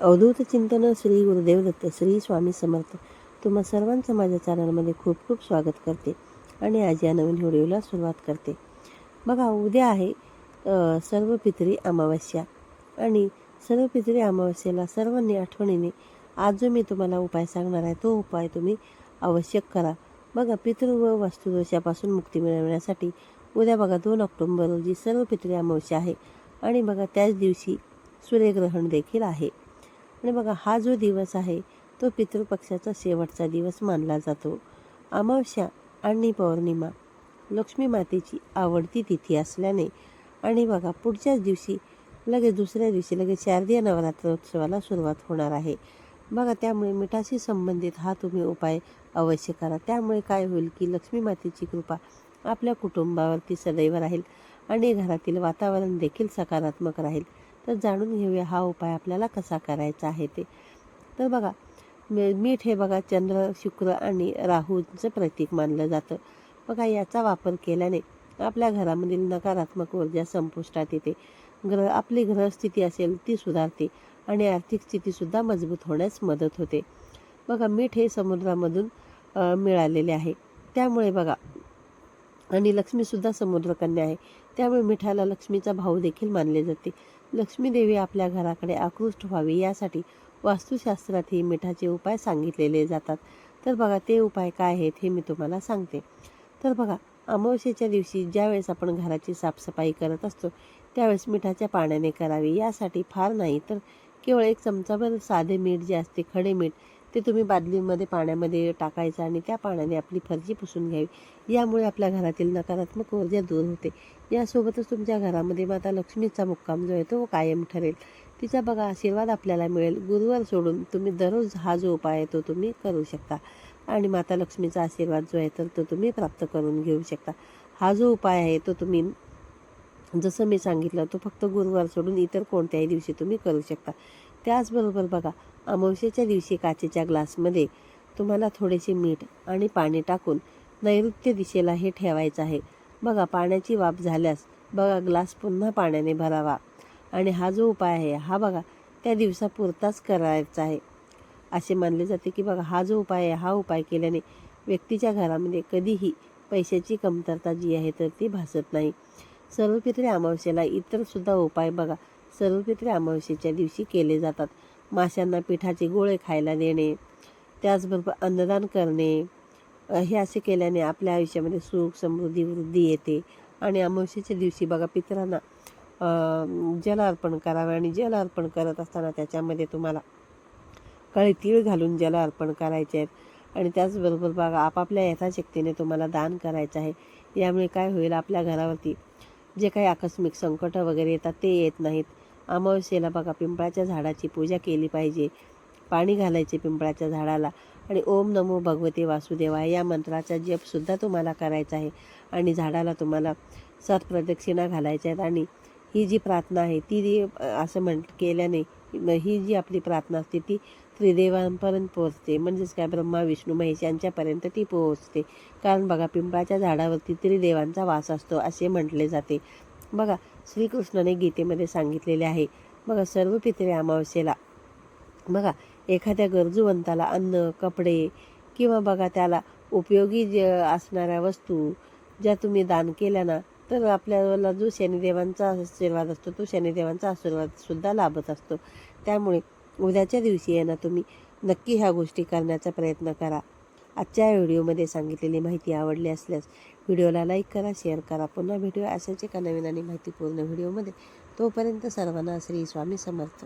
अवधूत चिंतन श्री गुरुदेव दत्त श्री स्वामी समर्थ. तुम्हा सर्वांचं माझ्या चॅनलमध्ये खूप खूप स्वागत करते आणि आज या नवीन व्हिडिओला सुरुवात करते. बघा उद्या आहे सर्व पितरी अमावस्या. आणि सर्व पितरी अमावस्येला सर्वांनी आठवणीने आज जो मी तुम्हाला उपाय सांगणार आहे. तो उपाय तुम्ही आवश्यक करा. बघा पितृ व वास्तुदोषापासून मुक्ती मिळवण्यासाठी उद्या बघा दोन ऑक्टोंबर रोजी सर्व पितरी अमावस्या आहे. आणि बघा त्याच दिवशी सूर्यग्रहण देखील आहे. आणि बघा हा जो दिवस आहे तो पितृपक्षाचा शेवटचा दिवस मानला जातो. अमावस्या आणि पौर्णिमा लक्ष्मी मातेची आवडती तिथी असल्याने आणि बघा पुढच्याच दिवशी लगेच दुसऱ्या दिवशी लगेच शारदीय नवरात्रोत्सवाला सुरुवात होणार आहे. बघा त्यामुळे मिठाशी संबंधित हा तुम्ही उपाय अवश्य करा. त्यामुळे काय होईल की लक्ष्मी मातेची कृपा आपल्या कुटुंबावरती सदैव राहील आणि घरातील वातावरण देखील सकारात्मक राहील. तर जाणून घेऊया हा उपाय आपल्याला कसा करायचा आहे ते. तर बघा मीठ हे बघा चंद्र शुक्र आणि राहूचं प्रतीक मानलं जातं. बघा याचा वापर केल्याने आपल्या घरामधील नकारात्मक ऊर्जा संपुष्टात येते. ग्रह आपली ग्रहस्थिती असेल ती सुधारते आणि आर्थिक स्थितीसुद्धा मजबूत होण्यास मदत होते. बघा मीठ हे समुद्रामधून मिळालेले आहे. त्यामुळे बघा आणि लक्ष्मीसुद्धा समुद्रकन्या आहे. त्यामुळे मिठाला लक्ष्मीचा भाऊ देखील मानले जाते. लक्ष्मी देवी आपल्या घराकडे आकृष्ट व्हावी यासाठी वास्तुशास्त्रातही मिठाचे उपाय सांगितलेले जातात. तर बघा ते उपाय काय आहेत हे मी तुम्हाला सांगते. तर बघा अमावस्येच्या दिवशी ज्यावेळेस आपण घराची साफसफाई करत असतो त्यावेळेस मिठाच्या पाण्याने करावी यासाठी फार नाही तर केवळ एक चमचाभर साधे मीठ जे असते खडे मीठ ते तुम्ही बादलीमध्ये पाण्यामध्ये टाकायचं आणि त्या पाण्याने आपली फरशी पुसून घ्यावी. यामुळे आपल्या घरातील नकारात्मक ऊर्जा दूर होते. यासोबतच तुमच्या घरामध्ये माता लक्ष्मीचा मुक्काम जो आहे तो कायम ठरेल. तिचा बघा आशीर्वाद आपल्याला मिळेल. गुरुवार सोडून तुम्ही दररोज हा जो उपाय आहे तो तुम्ही करू शकता. आणि माता लक्ष्मीचा आशीर्वाद जो आहे तर तो तुम्ही प्राप्त करून घेऊ शकता. हा जो उपाय आहे तो तुम्ही जसं मी सांगितलं तो फक्त गुरुवार सोडून इतर कोणत्याही दिवशी तुम्ही करू शकता. त्याचबरोबर बघा अमावस्येच्या दिवशी काचेच्या ग्लासमध्ये तुम्हाला थोडेसे मीठ आणि पाणी टाकून नैऋत्य दिशेला हे ठेवायचं आहे. बघा पाण्याची वाफ झाल्यास बघा ग्लास पुन्हा पाण्याने भरावा. आणि हा जो उपाय आहे हा बघा त्या दिवसापुरताच करायचा आहे. असे मानले जाते की बघा हा जो उपाय आहे हा उपाय केल्याने व्यक्तीच्या घरामध्ये कधीही पैशाची कमतरता जी आहे तर ती भासत नाही. सर्वपित्री अमावस्येला इतरसुद्धा उपाय बघा सर्वपित्री अमावस्येच्या दिवशी केले जातात. माशांना पिठाचे गोळे खायला देणे त्याचबरोबर अन्नदान करणे. हे असे केल्याने आपल्या आयुष्यामध्ये सुख समृद्धी वृद्धी येते. आणि अमावस्येच्या दिवशी बघा पितरांना जल अर्पण करावे आणि जल अर्पण करत असताना त्याच्यामध्ये तुम्हाला काळी तीळ घालून जल अर्पण करायचे आहेत. आणि त्याचबरोबर बघा आपापल्या यथाशक्तीने तुम्हाला दान करायचं आहे. यामुळे काय होईल आपल्या घरावरती जे काही आकस्मिक संकट वगैरे येतात ते येत नाहीत. अमावस्येला बघा पिंपळाच्या झाडाची पूजा केली पाहिजे. पाणी घालायचे पिंपळाच्या झाडाला. आणि ओम नमो भगवते वासुदेवाय या मंत्राचा जपसुद्धा तुम्हाला करायचा आहे. आणि झाडाला तुम्हाला सात प्रदक्षिणा घालायच्या आहेत. आणि ही जी प्रार्थना आहे ती जी असं म्हण केल्याने ही जी आपली प्रार्थना असते ती त्रिदेवांपर्यंत पोहोचते. म्हणजेच काय ब्रह्मा विष्णू महेश यांच्यापर्यंत ती पोहोचते. कारण बघा पिंपळाच्या झाडावरती त्रिदेवांचा वास असतो असे म्हटले जाते. बघा श्रीकृष्णाने गीतेमध्ये सांगितलेले आहे. बघा सर्व पितरे अमावस्येला. बघा एखाद्या गरजूवंताला अन्न कपडे किंवा बघा त्याला उपयोगी जे असणाऱ्या वस्तू ज्या तुम्ही दान केल्या ना तर आपल्याला जो शनिदेवांचा आशीर्वाद असतो तो शनिदेवांचा आशीर्वादसुद्धा लाभत असतो. त्यामुळे उद्याच्या दिवशी आहे ना तुम्ही नक्की ह्या गोष्टी करण्याचा प्रयत्न करा. आजच्या व्हिडिओमध्ये सांगितलेली माहिती आवडली असल्यास व्हिडिओला लाईक करा शेअर करा. पुन्हा भेटूया अशाच एका नवीन आणि माहितीपूर्ण व्हिडिओमध्ये. तोपर्यंत सर्वांना श्री स्वामी समर्थ.